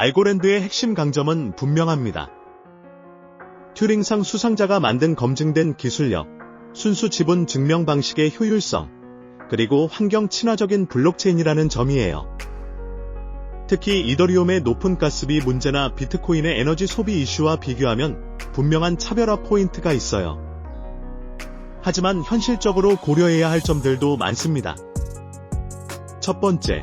알고랜드의 핵심 강점은 분명합니다. 튜링상 수상자가 만든 검증된 기술력, 순수 지분 증명 방식의 효율성, 그리고 환경 친화적인 블록체인이라는 점이에요. 특히 이더리움의 높은 가스비 문제나 비트코인의 에너지 소비 이슈와 비교하면 분명한 차별화 포인트가 있어요. 하지만 현실적으로 고려해야 할 점들도 많습니다. 첫 번째,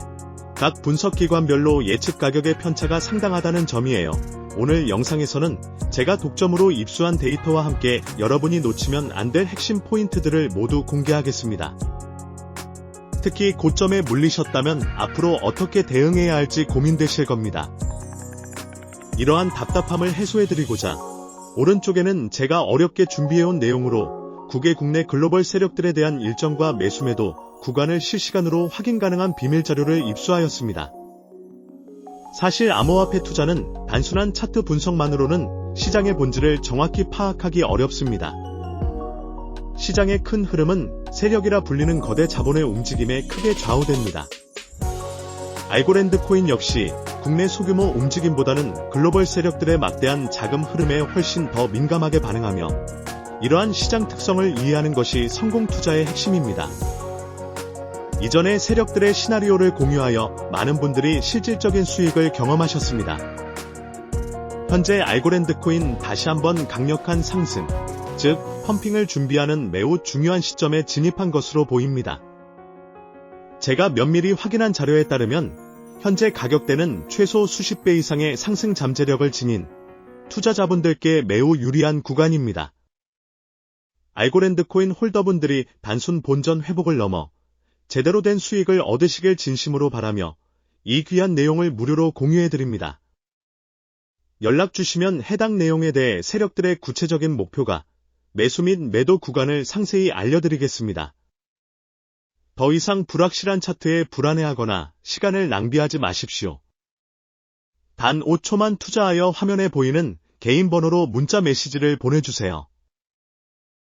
각 분석기관별로 예측 가격의 편차가 상당하다는 점이에요. 오늘 영상에서는 제가 독점으로 입수한 데이터와 함께 여러분이 놓치면 안 될 핵심 포인트들을 모두 공개하겠습니다. 특히 고점에 물리셨다면 앞으로 어떻게 대응해야 할지 고민되실 겁니다. 이러한 답답함을 해소해드리고자 오른쪽에는 제가 어렵게 준비해온 내용으로 국외 국내 글로벌 세력들에 대한 일정과 매수매도 구간을 실시간으로 확인 가능한 비밀 자료를 입수하였습니다. 사실 암호화폐 투자는 단순한 차트 분석만으로는 시장의 본질을 정확히 파악하기 어렵습니다. 시장의 큰 흐름은 세력이라 불리는 거대 자본의 움직임에 크게 좌우됩니다. 알고랜드 코인 역시 국내 소규모 움직임보다는 글로벌 세력들의 막대한 자금 흐름에 훨씬 더 민감하게 반응하며 이러한 시장 특성을 이해하는 것이 성공 투자의 핵심입니다. 이전의 세력들의 시나리오를 공유하여 많은 분들이 실질적인 수익을 경험하셨습니다. 현재 알고랜드 코인 다시 한번 강력한 상승, 즉 펌핑을 준비하는 매우 중요한 시점에 진입한 것으로 보입니다. 제가 면밀히 확인한 자료에 따르면 현재 가격대는 최소 수십 배 이상의 상승 잠재력을 지닌 투자자분들께 매우 유리한 구간입니다. 알고랜드 코인 홀더분들이 단순 본전 회복을 넘어 제대로 된 수익을 얻으시길 진심으로 바라며 이 귀한 내용을 무료로 공유해드립니다. 연락 주시면 해당 내용에 대해 세력들의 구체적인 목표가 매수 및 매도 구간을 상세히 알려드리겠습니다. 더 이상 불확실한 차트에 불안해하거나 시간을 낭비하지 마십시오. 단 5초만 투자하여 화면에 보이는 개인 번호로 문자 메시지를 보내주세요.